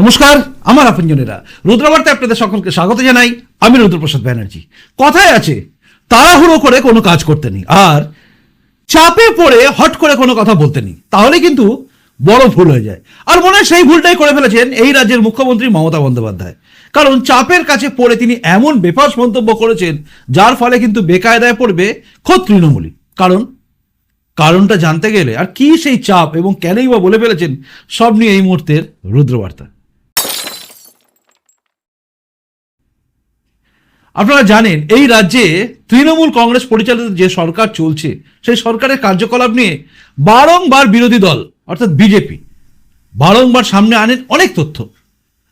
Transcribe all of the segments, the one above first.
নমস্কার, আমার আপনজনেরা। রুদ্রবার্তে আপনাদের সকলকে স্বাগত জানাই। আমি রুদ্রপ্রসাদ ব্যানার্জি। কথায় আছে, তাড়াহুড়ো করে কোনো কাজ করতে নেই, আর চাপে পড়ে হট করে কোনো কথা বলতে নেই। তাহলে কিন্তু বড় ভুল হয়ে যায়। আর মনে হয় সেই ভুলটাই করে ফেলেছেন এই রাজ্যের মুখ্যমন্ত্রী মমতা বন্দ্যোপাধ্যায়। কারণ চাপের কাছে পড়ে তিনি এমন বেফাস মন্তব্য করেছেন, যার ফলে কিন্তু বেকায়দায় পড়বে খোদ তৃণমূলী কারণ, কারণটা জানতে গেলে আর কি সেই চাপ এবং কেনই বা বলে ফেলেছেন, সব নিয়ে এই মুহূর্তের রুদ্রবার্তা। আপনারা জানেন, এই রাজ্যে তৃণমূল কংগ্রেস পরিচালিত যে সরকার চলছে, সেই সরকারের কার্যকলাপ নিয়ে বারংবার বিরোধী দল, অর্থাৎ বিজেপি, বারংবার সামনে আনেন অনেক তথ্য।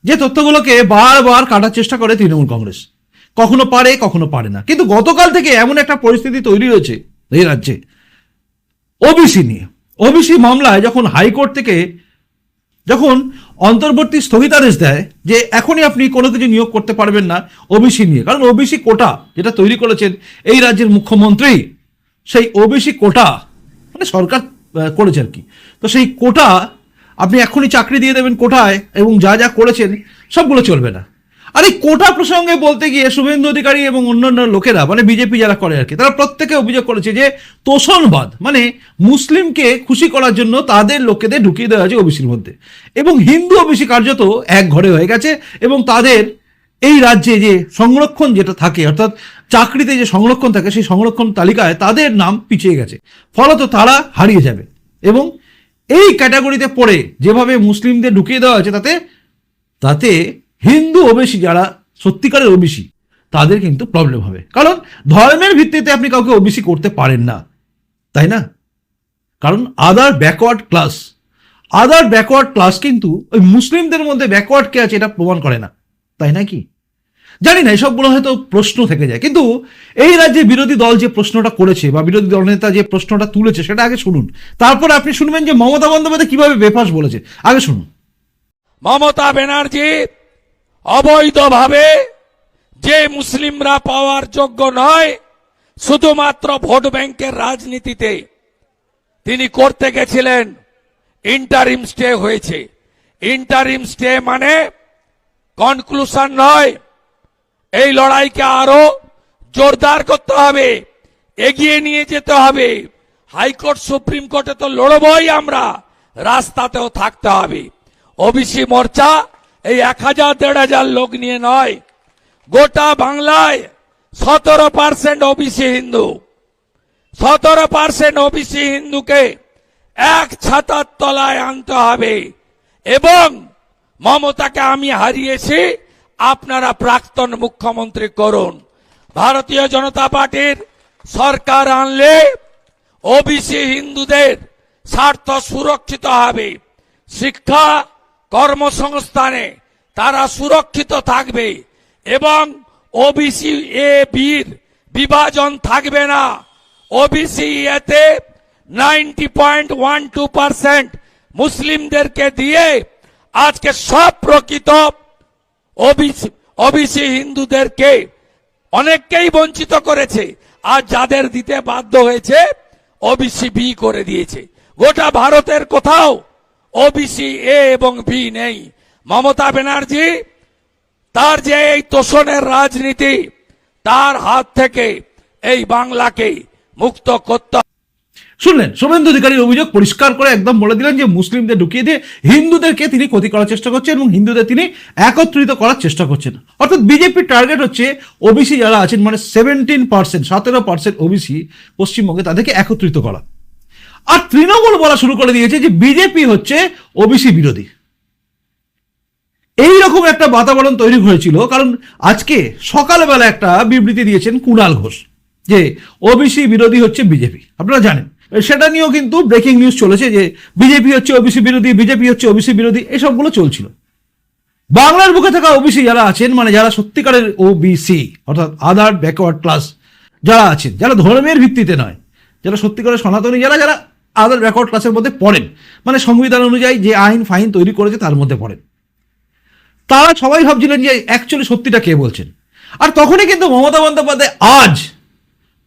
যে তথ্যগুলোকে বারবার কাটার চেষ্টা করে তৃণমূল কংগ্রেস। কখনো পারে কখনো পারে না। কিন্তু গতকাল থেকে এমন একটা পরিস্থিতি তৈরি হয়েছে এই রাজ্যে। ওবিসি নিয়ে, ওবিসি মামলায় যখন হাইকোর্ট থেকে, যখন অন্তর্বর্তী স্থগিতাদেশ দেয় যে এখনই আপনি কোনো কিছু নিয়োগ করতে পারবেন না ওবিসি নিয়ে। কারণ ওবিসি কোটা যেটা তৈরি করেছেন এই রাজ্যের মুখ্যমন্ত্রী, সেই ওবিসি কোটা মানে সরকার করেছে আর কি। তো সেই কোটা আপনি এখনই চাকরি দিয়ে দেবেন কোটায় এবং যা যা করেছেন সবগুলো চলবে না। আর কোটা প্রসঙ্গে বলতে গিয়ে শুভেন্দু অধিকারী এবং অন্যান্য লোকেরা মানে বিজেপি যারা করে আর কি, তারা প্রত্যেকে অভিযোগ করেছে যে তোষণবাদ মানে মুসলিমকে খুশি করার জন্য তাদের লোকেদের ঢুকিয়ে দেওয়া হয়েছে ওবিসির মধ্যে। এবং হিন্দু ওবিসি কার্যত এক ঘরে হয়ে গেছে এবং তাদের এই রাজ্যে যে সংরক্ষণ যেটা থাকে, অর্থাৎ চাকরিতে যে সংরক্ষণ থাকে, সেই সংরক্ষণ তালিকায় তাদের নাম পিছিয়ে গেছে। ফলত তারা হারিয়ে যাবে। এবং এই ক্যাটাগরিতে পড়ে যেভাবে মুসলিমদের ঢুকিয়ে দেওয়া হয়েছে তাতে তাতে হিন্দু ওবিসি যারা সত্যিকারের ওবিসি তাদের কিন্তু প্রবলেম হবে। কারণ ধর্মের ভিত্তিতে আপনি কাউকে ওবিসি করতে পারেন না। তাই না? কারণ other backward class other backward class কিন্তু ওই মুসলিমদের মধ্যে ব্যাকওয়ার্ড কে আছে এটা প্রমাণ করে না। তাই নাকি জানি না, এসবগুলো হয়তো প্রশ্ন থেকে যায়। কিন্তু এই রাজ্যে বিরোধী দল যে প্রশ্নটা করেছে বা বিরোধী দলনেতা যে প্রশ্নটা তুলেছে, সেটা আগে শুনুন। তারপর আপনি শুনবেন যে মমতা বন্দ্যোপাধ্যায় কীভাবে বেফাস বলেছে। আগে শুনুন। মমতা ব্যানার্জি অবৈধভাবে যে মুসলিমরা পাওয়ার যোগ্য নয়, শুধুমাত্র ভোট ব্যাংকের রাজনীতিতে তিনি করতে গেছিলেন ইন্টারিম স্টে হয়েছে। ইন্টারিম স্টে মানে কনক্লুশন নয়, এই লড়াইকে আরও জোরদার করতে হবে, এগিয়ে নিয়ে যেতে হবে। হাইকোর্ট, সুপ্রিম কোর্টে তো লড়বই আমরা, রাস্তাতেও থাকতে হবে। ওবিসি মোর্চা এই এক হাজার, দেড় হাজার লোক নিয়ে নয়, গোটা বাংলায় সতেরো পার্সেন্ট ওবিসি হিন্দু। সতেরো পার্সেন্ট ওবিসি হিন্দুকে এক ছাতার তলায় আনতে হবে এবং মমতাকে আমি হারিয়েছি, আপনারা প্রাক্তন মুখ্যমন্ত্রী করুন। ভারতীয় জনতা পার্টির সরকার আনলে ওবিসি হিন্দুদের স্বার্থ সুরক্ষিত হবে, শিক্ষা কর্মসংস্থানে তারা সুরক্ষিত থাকবে এবং ওবিসি এ বির বিভাজন থাকবে না। ওবিসি এতে ninety point one two percent মুসলিমদেরকে দিয়ে আজকে সব প্রকৃত ওবিসি ওবিসি হিন্দুদেরকে অনেককেই বঞ্চিত করেছে। আর যাদের দিতে বাধ্য হয়েছে ওবিসি বি করে দিয়েছে। গোটা ভারতের কোথাও ওবিসি এ এবং বি নেই। মমতা ব্যানার্জি, তার যে এই তোষণের রাজনীতি, তার হাত থেকে এই বাংলাকে মুক্ত করতে শুনলেন শুভেন্দু অধিকারীর অভিযোগ পরিষ্কার করে একদম বলে দিলেন যে মুসলিমদের ঢুকিয়ে দিয়ে হিন্দুদেরকে তিনি ক্ষতি করার চেষ্টা করছেন এবং হিন্দুদের তিনি একত্রিত করার চেষ্টা করছেন। অর্থাৎ বিজেপির টার্গেট হচ্ছে ওবিসি যারা আছেন মানে সেভেন্টিন পার্সেন্ট সতেরো পার্সেন্ট ওবিসি পশ্চিমবঙ্গে তাদেরকে একত্রিত করা। আর তৃণমূল বলা শুরু করে দিয়েছে যে বিজেপি হচ্ছে ওবিসি বিরোধী। এই রকম একটা বাতাবরণ তৈরি হয়েছিল, কারণ আজকে সকালবেলা একটা বিবৃতি দিয়েছেন কুণাল ঘোষ যে ওবিসি বিরোধী হচ্ছে বিজেপি আপনারা জানেন। সেটা নিয়েও কিন্তু ব্রেকিং নিউজ চলেছে যে বিজেপি হচ্ছে ওবিসি বিরোধী বিজেপি হচ্ছে ওবিসি বিরোধী, এসবগুলো চলছিল। বাংলার বুকে থাকা ওবিসি যারা আছেন মানে যারা সত্যিকারের ওবিসি অর্থাৎ আদার ব্যাকওয়ার্ড ক্লাস যারা আছেন, যারা ধর্মের ভিত্তিতে নয়, যারা সত্যিকারের সনাতনী, যারা যারা আদার ব্যাকওয়ার্ড ক্লাসের মধ্যে পড়েন। মানে সংবিধান অনুযায়ী যে আইন, ফাইন তৈরি করেছে তার মধ্যে পড়েন। তারা সবাই ভাবছিলেন যে অ্যাকচুয়ালি সত্যিটা কে বলছেন? আর তখনই কিন্তু মমতা বন্দ্যোপাধ্যায় আজ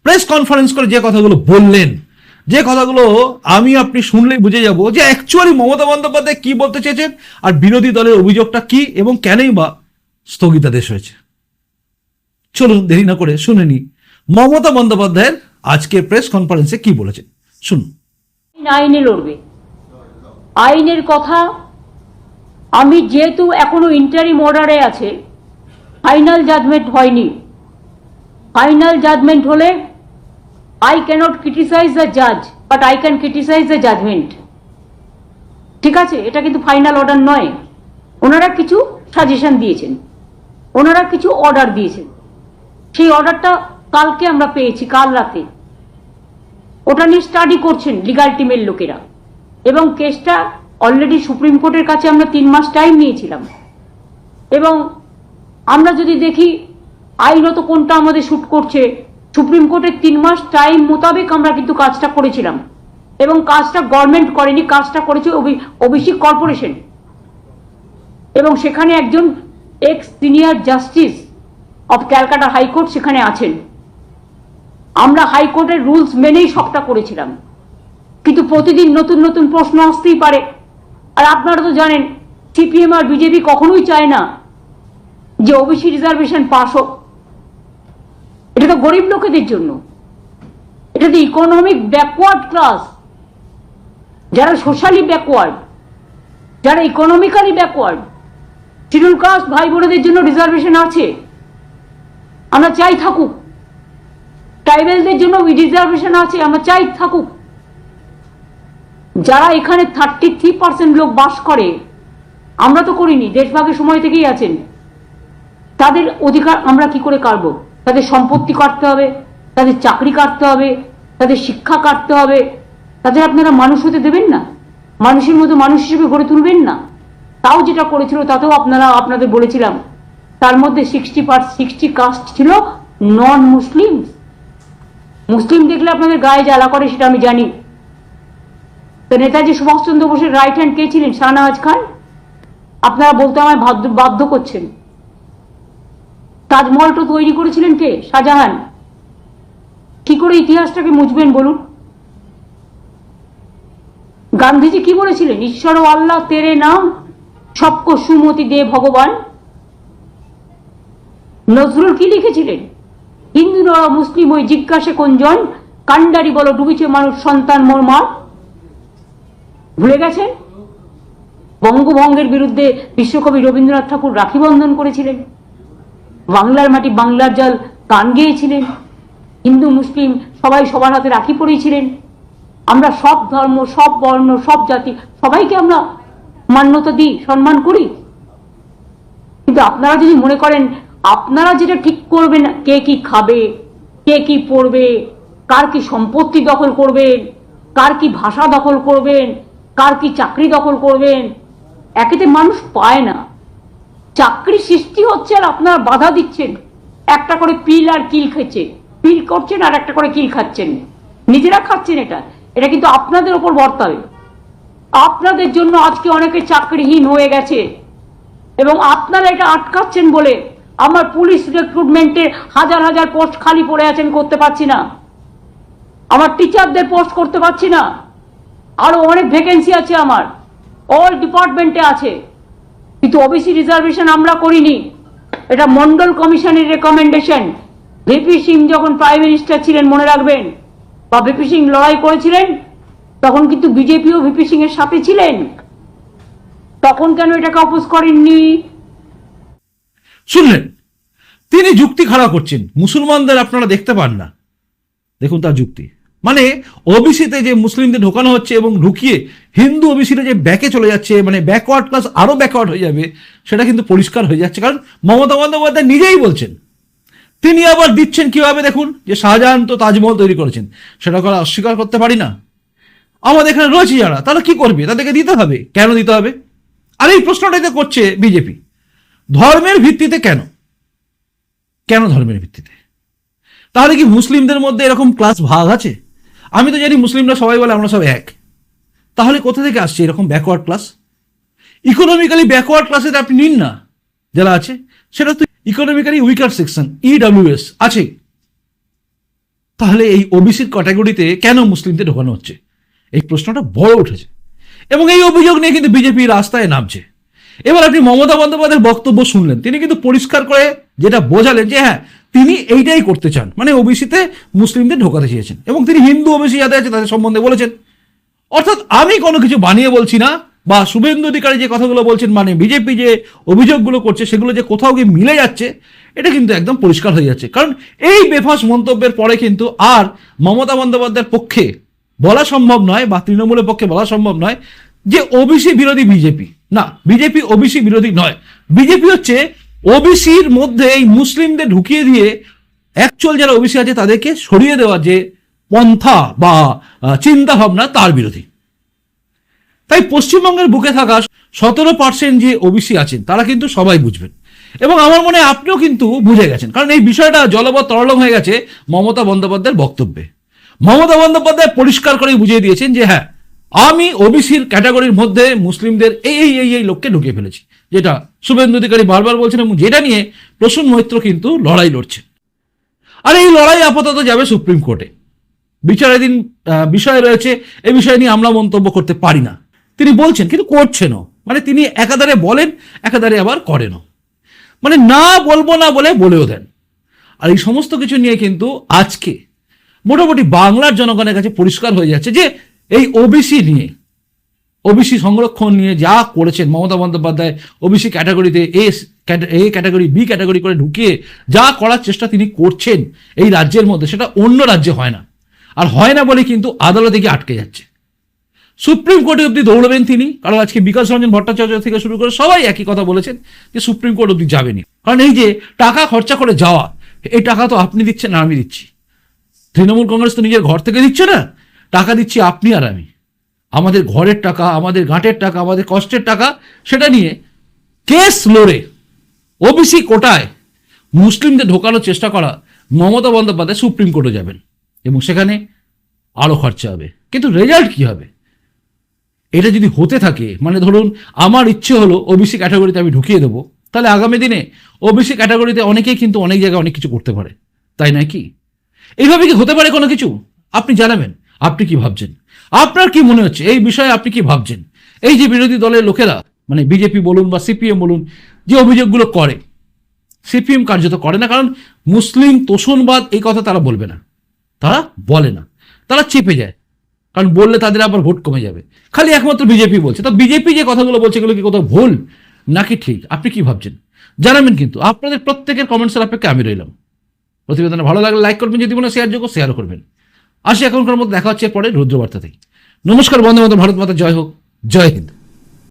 প্রেস কনফারেন্স করে যে কথাগুলো বললেন, যে কথাগুলো আমি আপনি শুনলেই বুঝে যাব যে অ্যাকচুয়ালি মমতা বন্দ্যোপাধ্যায় কি বলতে চেয়েছেন আর বিরোধী দলের অভিযোগটা কি এবং কেনই বা স্থগিতাদেশ হয়েছে। চলুন দেরি না করে শুনে নি মমতা বন্দ্যোপাধ্যায়ের আজকে প্রেস কনফারেন্সে কি বলেছেন। শুনুন। আইন লড়বে। আইনের কথা আমি যেহেতু এখনও ইন্টারিম অর্ডারে আছে ফাইনাল জাজমেন্ট হয়নি। ফাইনাল জাজমেন্ট হলে আই ক্যানট ক্রিটিসাইজ দ্য জাজ but I can criticize the judgment ঠিক আছে? এটা কিন্তু ফাইনাল অর্ডার নয়। ওনারা কিছু সাজেশন দিয়েছেন। ওনারা কিছু অর্ডার দিয়েছেন। সেই অর্ডারটা কালকে আমরা পেয়েছি, কাল রাতে। ওটা নিয়ে স্টাডি করছেন লিগাল টিমের লোকেরা। এবং কেসটা অলরেডি সুপ্রিম কোর্টের কাছে আমরা তিন মাস টাইম নিয়েছিলাম। এবং আমরা যদি দেখি, আইনত কোনটা আমাদের শুট করছে সুপ্রিম কোর্টের তিন মাস টাইম মোতাবেক আমরা কিন্তু কাজটা করেছিলাম। এবং কাজটা গভর্নমেন্ট করেনি, কাজটা করেছে ওবিসি কর্পোরেশন। এবং সেখানে একজন ex senior justice of Calcutta high court সেখানে আছেন। আমরা হাইকোর্টের রুলস মেনেই সবটা করেছিলাম। কিন্তু প্রতিদিন নতুন নতুন প্রশ্ন আসতেই পারে। আর আপনারা তো জানেন, সিপিএম আর বিজেপি কখনোই চায় না যে ওবিসি রিজার্ভেশন পাস হোক। এটা তো গরিব লোকেদের জন্য। এটা তো ইকোনমিক ব্যাকওয়ার্ড ক্লাস যারা সোশ্যালি ব্যাকওয়ার্ড যারা ইকোনমিক্যালি ব্যাকওয়ার্ড শিডিউল কাস্ট ভাই বোনেদের জন্য রিজার্ভেশন আছে। আমরা চাই থাকুক। ট্রাইবেলদের জন্য রিজার্ভেশন আছে, আমরা চাই থাকুক। যারা এখানে থার্টি থ্রি পার্সেন্ট লোক বাস করে, আমরা তো করিনি, দেশভাগের সময় থেকেই আছেন। তাদের অধিকার আমরা কি করে কাটবো? তাদের সম্পত্তি কাটতে হবে, তাদের চাকরি কাটতে হবে, তাদের শিক্ষা কাটতে হবে। তাদের আপনারা মানুষ হতে দেবেন না। মানুষের মতো মানুষ হিসেবে গড়ে তুলবেন না। তাও যেটা করেছিল, তাতেও আপনারা, আপনাদের বলেছিলাম, তার মধ্যে সিক্সটি পার সিক্সটি কাস্ট ছিল নন মুসলিম মুসলিম দেখলে আপনাদের গায়ে জ্বালা করে, সেটা আমি জানি। তো নেতাজি সুভাষচন্দ্র বোসের রাইট হ্যান্ড কে ছিলেন? শাহনওয়াজ খান? আপনারা বলতে আমায় বাধ্য করছেন। তাজমহলটা তৈরি করেছিলেন কে? শাহজাহান। কি করে ইতিহাসটাকে মুছবেন বলুন? গান্ধীজি কি বলেছিলেন? ঈশ্বর ও আল্লাহ তেরে নাম সবক সুমতি দে ভগবান। নজরুল কি লিখেছিলেন? হিন্দু মুসলিম ওই জিজ্ঞাসে কোনজন? কান্ডারি বলো, ডুবিছে মানুষ, সন্তান মোর মা ভুলে গেছেন বঙ্গভঙ্গের বিরুদ্ধে বিশ্বকবি রবীন্দ্রনাথ ঠাকুর রাখি বন্ধন করেছিলেন। বাংলার মাটি বাংলার জল গান গেয়েছিলেন। হিন্দু, মুসলিম সবাই সবার হাতে রাখি পরিয়েছিলেন। আমরা সব ধর্ম, সব বর্ণ, সব জাতি, সবাইকে আমরা মান্যতা দিই, সম্মান করি। কিন্তু আপনারা যদি মনে করেন আপনারা যেটা ঠিক করবেন, কে কি খাবে, কে কি পড়বে, কার কি সম্পত্তি দখল করবেন, কার কি ভাষা দখল করবেন, কার কি চাকরি দখল করবেন, একেতে মানুষ পায় না। চাকরি সৃষ্টি হচ্ছে আর আপনারা বাধা দিচ্ছেন। একটা করে পিল আর কিল খেচ্ছে, পিল করছেন আর একটা করে কিল খাচ্ছেন। নিজেরা খাচ্ছেন এটা। এটা কিন্তু আপনাদের ওপর বর্তাবে। আপনাদের জন্য আজকে অনেকে চাকরিহীন হয়ে গেছে এবং আপনারা এটা আটকাচ্ছেন বলে আমার পুলিশ রিক্রুটমেন্টে হাজার হাজার পোস্ট খালি পড়ে আছেন, করতে পারছি না। আমার টিচারদের পোস্ট করতে পারছি না। আরও অনেক ভ্যাকেন্সি আছে আমার। অল ডিপার্টমেন্টে আছে। কিন্তু ওবিসি রিজার্ভেশন আমরা করিনি। এটা মন্ডল কমিশনের রেকমেন্ডেশন ভিপি সিং যখন প্রাইম মিনিস্টার ছিলেন, মনে রাখবেন, বা ভিপি সিং লড়াই করেছিলেন, তখন কিন্তু বিজেপিও ভিপি সিং এর সাথে ছিলেন। তখন কেন এটাকে অপোজ করেননি? শুনলেন? তিনি যুক্তি খাড়া করছেন। মুসলমানদের আপনারা দেখতে পান না। দেখুন তার যুক্তি। মানে ওবিসিতে যে মুসলিমদের ঢোকানো হচ্ছে এবং ঢুকিয়ে হিন্দু ওবিসিতে যে ব্যাকে চলে যাচ্ছে মানে ব্যাকওয়ার্ড ক্লাস আরও ব্যাকওয়ার্ড হয়ে যাবে, সেটা কিন্তু পরিষ্কার হয়ে যাচ্ছে। কারণ মমতা বন্দ্যোপাধ্যায় নিজেই বলছেন। তিনি আবার দিচ্ছেন কীভাবে দেখুন? যে শাহজাহান তো তাজমহল তৈরি করেছেন। সেটা করা অস্বীকার করতে পারি না। আমাদের এখানে রয়েছে যারা, তারা কি করবে? তাদেরকে দিতে হবে। কেন দিতে হবে? আর এই প্রশ্নটাই তো করছে বিজেপি। ধর্মের ভিত্তিতে কেন? কেন ধর্মের ভিত্তিতে? তাহলে কি মুসলিমদের মধ্যে এরকম ক্লাস ভাগ আছে? আমি তো জানি মুসলিমরা সবাই বলে আমরা সব এক। তাহলে কোথা থেকে আসছে এরকম ব্যাকওয়ার্ড ক্লাস ইকোনমিক্যালি ব্যাকওয়ার্ড ক্লাসে আপনি নিন না। যারা আছে, সেটা তো ইকোনমিক্যালি উইকার সেকশন ইডাব্লিউএস আছে। তাহলে এই ওবিসির ক্যাটাগরিতে কেন মুসলিমদের ঢোকানো হচ্ছে? এই প্রশ্নটা বড় উঠেছে। এবং এই অভিযোগ নিয়ে কিন্তু বিজেপি রাস্তায় নামছে। এবার আপনি মমতা বন্দ্যোপাধ্যায়ের বক্তব্য শুনলেন। তিনি কিন্তু পরিষ্কার করে যেটা বোঝালেন যে হ্যাঁ তিনি এইটাই করতে চান। মানে ওবিসিতে মুসলিমদের ঢোকাতে চেয়েছেন এবং তিনি হিন্দু ওবিসি যাদের আছে তাদের সম্বন্ধে বলেছেন। অর্থাৎ আমি কোনো কিছু বানিয়ে বলছি না বা শুভেন্দু অধিকারী যে কথাগুলো বলছেন মানে বিজেপি যে অভিযোগগুলো করছে, সেগুলো যে কোথাও গিয়ে মিলে যাচ্ছে, এটা কিন্তু একদম পরিষ্কার হয়ে যাচ্ছে। কারণ এই বেফাস মন্তব্যের পরে কিন্তু আর মমতা বন্দ্যোপাধ্যায়ের পক্ষে বলা সম্ভব নয় বা তৃণমূলের পক্ষে বলা সম্ভব নয় যে ওবিসি বিরোধী বিজেপি। না বিজেপি ওবিসি বিরোধী নয়। বিজেপি হচ্ছে ওবিসির মধ্যে এই মুসলিমদের ঢুকিয়ে দিয়ে অ্যাকচুয়াল যারা ওবিসি আছে তাদেরকে সরিয়ে দেওয়া যে পন্থা বা চিন্তা ভাবনা তার বিরোধী। তাই পশ্চিমবঙ্গের বুকে থাকা সতেরো পার্সেন্ট যে ওবিসি আছেন, তারা কিন্তু সবাই বুঝবেন। এবং আমার মনে হয় আপনিও কিন্তু বুঝে গেছেন, কারণ এই বিষয়টা জলবৎ তরলম হয়ে গেছে মমতা বন্দ্যোপাধ্যায়ের বক্তব্যে। মমতা বন্দ্যোপাধ্যায় পরিষ্কার করেই বুঝিয়ে দিয়েছেন যে হ্যাঁ আমি ওবিসির ক্যাটাগরির মধ্যে মুসলিমদের এই এই এই এই লোককে ঢুকিয়ে ফেলেছি, যেটা শুভেন্দু অধিকারী বারবার বলছেন এবং যেটা নিয়ে প্রসূন মৈত্র কিন্তু লড়াই লড়ছে আর এই লড়াই আপাতত যাবে সুপ্রিম কোর্টে। বিচারাধীন বিষয় রয়েছে এই বিষয় নিয়ে আমরা মন্তব্য করতে পারি না। তিনি বলছেন, কিন্তু করছেনও। মানে তিনি একাধারে বলেন, একাধারে আবার করেনও। মানে না বলব না বলে বলেও দেন। আর এই সমস্ত কিছু নিয়ে কিন্তু আজকে মোটামুটি বাংলার জনগণের কাছে পরিষ্কার হয়ে যাচ্ছে যে এই ওবিসি নিয়ে ওবিসি সংরক্ষণ নিয়ে যা করেছেন মমতা বন্দ্যোপাধ্যায় ওবিসি ক্যাটাগরিতে A A category B category করে ঢুকিয়ে যা করার চেষ্টা তিনি করছেন এই রাজ্যের মধ্যে, সেটা অন্য রাজ্যে হয় না। আর হয় না বলে কিন্তু আদালতে গিয়ে আটকে যাচ্ছে। সুপ্রিম কোর্টে অব্দি দৌড়বেন তিনি, কারণ আজকে বিকাশ রঞ্জন ভট্টাচার্য থেকে শুরু করে সবাই একই কথা বলেছেন যে সুপ্রিম কোর্ট অব্দি যাবেনি কারণ এই যে টাকা খরচা করে যাওয়া, এই টাকা তো আপনি দিচ্ছেন আমি দিচ্ছি। তৃণমূল কংগ্রেস তো নিজের ঘর থেকে দিচ্ছে না। টাকা দিচ্ছি আপনি আর আমি। আমাদের ঘরের টাকা, আমাদের গাঁটের টাকা, আমাদের কষ্টের টাকা, সেটা নিয়ে কেস লড়ে ওবিসি কোটায় মুসলিমদের ঢোকানোর চেষ্টা করা মমতা বন্দ্যোপাধ্যায় সুপ্রিম কোর্টে যাবেন এবং সেখানে আরও খরচা হবে। কিন্তু রেজাল্ট কি হবে? এটা যদি হতে থাকে মানে ধরুন আমার ইচ্ছে হলো ওবিসি ক্যাটাগরিতে আমি ঢুকিয়ে দেবো, তাহলে আগামী দিনে ওবিসি ক্যাটাগরিতে অনেকেই কিন্তু অনেক জায়গায় অনেক কিছু করতে পারে। তাই নয় কি? এইভাবে কি হতে পারে কোনো কিছু? আপনি জানাবেন। আপনি কি ভাবছেন? আপনার কি মনে হচ্ছে? এই বিষয়ে আপনি কি ভাবছেন? এই যে বিরোধী দলের লোকেরা মানে বিজেপি বলুন বা সিপিএম বলুন, যে অভিযোগগুলো করে, সিপিএম কার্যত করে না, কারণ মুসলিম তোষণবাদ এই কথা তারা বলবে না। তারা বলে না। তারা চেপে যায়। কারণ বললে তাদের আবার ভোট কমে যাবে। খালি একমাত্র বিজেপি বলছে। তো বিজেপি যে কথাগুলো বলছে, এগুলো কি কোথাও ভুল? নাকি ঠিক? আপনি কি ভাবছেন? জানাবেন কিন্তু। আপনাদের প্রত্যেকের কমেন্টসের অপেক্ষা আমি রইলাম। প্রতিবেদনে ভালো লাগলে লাইক করবেন, যদি মনে শেয়ার যোগ্য শেয়ারও করবেন। আসি এখনকার মধ্যে দেখা হচ্ছে পরে রুদ্রবার্তাতেই। নমস্কার বন্ধু মতো ভারত মাতা, জয় হোক। জয় হিন্দ।